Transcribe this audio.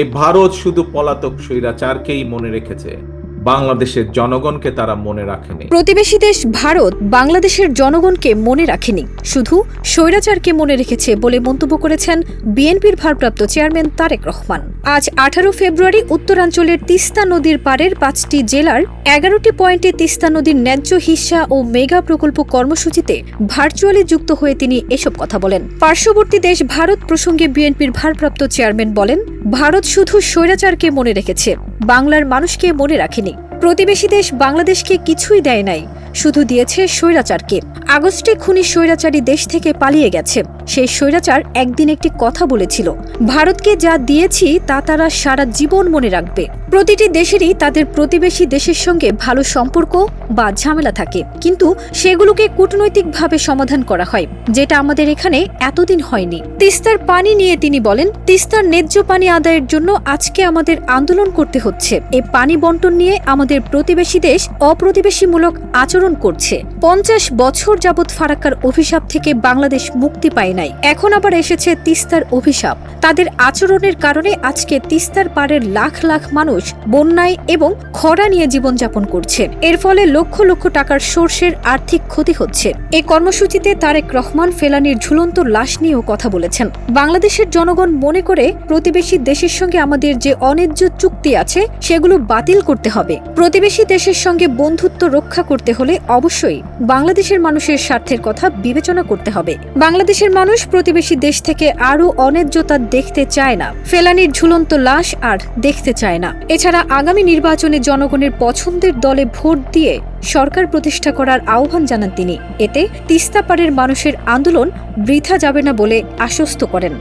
এই ভারত শুধু পলাতক স্বৈরাচারকেই মনে রেখেছে, বাংলাদেশের জনগণকে তারা মনে রাখেনি। প্রতিবেশী দেশ ভারত বাংলাদেশের জনগণকে মনে রাখেনি, শুধু স্বৈরাচারকে মনে রেখেছে বলে মন্তব্য করেছেন বিএনপির ভারপ্রাপ্ত চেয়ারম্যান তারেক রহমান। আজ আঠারো ফেব্রুয়ারি উত্তরাঞ্চলের তিস্তা নদীর পাড়ের পাঁচটি জেলার এগারোটি পয়েন্টে তিস্তা নদীর ন্যায্য হিস্সা ও মেগা প্রকল্প কর্মসূচিতে ভার্চুয়ালি যুক্ত হয়ে তিনি এসব কথা বলেন। পার্শ্ববর্তী দেশ ভারত প্রসঙ্গে বিএনপির ভারপ্রাপ্ত চেয়ারম্যান বলেন ভারত শুধু স্বৈরাচারকে মনে রেখেছে, বাংলার মানুষকে মনে রাখেনি। প্রতিবেশী দেশ বাংলাদেশকে কিছুই দেয় নাই। শুধু দিয়েছে স্বৈরাচারকে। আগস্টে খুনি স্বৈরাচারী দেশ থেকে পালিয়ে গেছে। সেই স্বৈরাচার একদিন একটি কথা বলেছিল। ভারতকে যা দিয়েছি, তা তারা সারা জীবন মনে রাখবে। প্রতিটি দেশেরই তাদের প্রতিবেশী দেশের সঙ্গে ভালো সম্পর্ক বা ঝামেলা থাকে। কিন্তু সেগুলোকে কূটনৈতিকভাবে সমাধান করা হয়, যেটা আমাদের এখানে এতদিন হয়নি। তিস্তার পানি নিয়ে তিনি বলেন, তিস্তার ন্যায্য পানি আদায়ের জন্য আজকে আমাদের আন্দোলন করতে হচ্ছে। এই পানি বন্টন নিয়ে আমাদের প্রতিবেশী দেশ অপ্রতিবেশীমূলক আচরণ করছে। পঞ্চাশ বছর যাবৎ ফারাক্কার অভিশাপ থেকে বাংলাদেশ মুক্তি পায় নাই। এখন আবার এসেছে তিস্তার অভিশাপ। তাদের আচরণের কারণে আজকে তিস্তার পাড়ের লাখ লাখ মানুষ বন্যায় এবং খরা নিয়ে জীবনযাপন করছে। এর ফলে লক্ষ লক্ষ টাকার সোর্সের আর্থিক ক্ষতি হচ্ছে। এই কর্মসূচিতে তারেক রহমান ফেলানির ঝুলন্ত লাশ নিয়েও কথা বলেছেন। বাংলাদেশের জনগণ মনে করে প্রতিবেশী দেশের সঙ্গে আমাদের যে অন্যায্য চুক্তি আছে, সেগুলো বাতিল করতে হবে। প্রতিবেশী দেশের সঙ্গে বন্ধুত্ব রক্ষা করতে হলে অবশ্যই বাংলাদেশের মানুষের স্বার্থের কথা বিবেচনা করতে হবে। বাংলাদেশের মানুষ প্রতিবেশী দেশ থেকে আরও অন্যায্যতা দেখতে চায় না। ফেলানির ঝুলন্ত লাশ আর দেখতে চায় না। এছাড়া আগামী নির্বাচনে জনগণের পছন্দের দলে ভোট দিয়ে সরকার প্রতিষ্ঠা করার আহ্বান জানান তিনি। এতে তিস্তাপাড়ের মানুষের আন্দোলন বৃথা যাবে না বলে আশ্বস্ত করেন।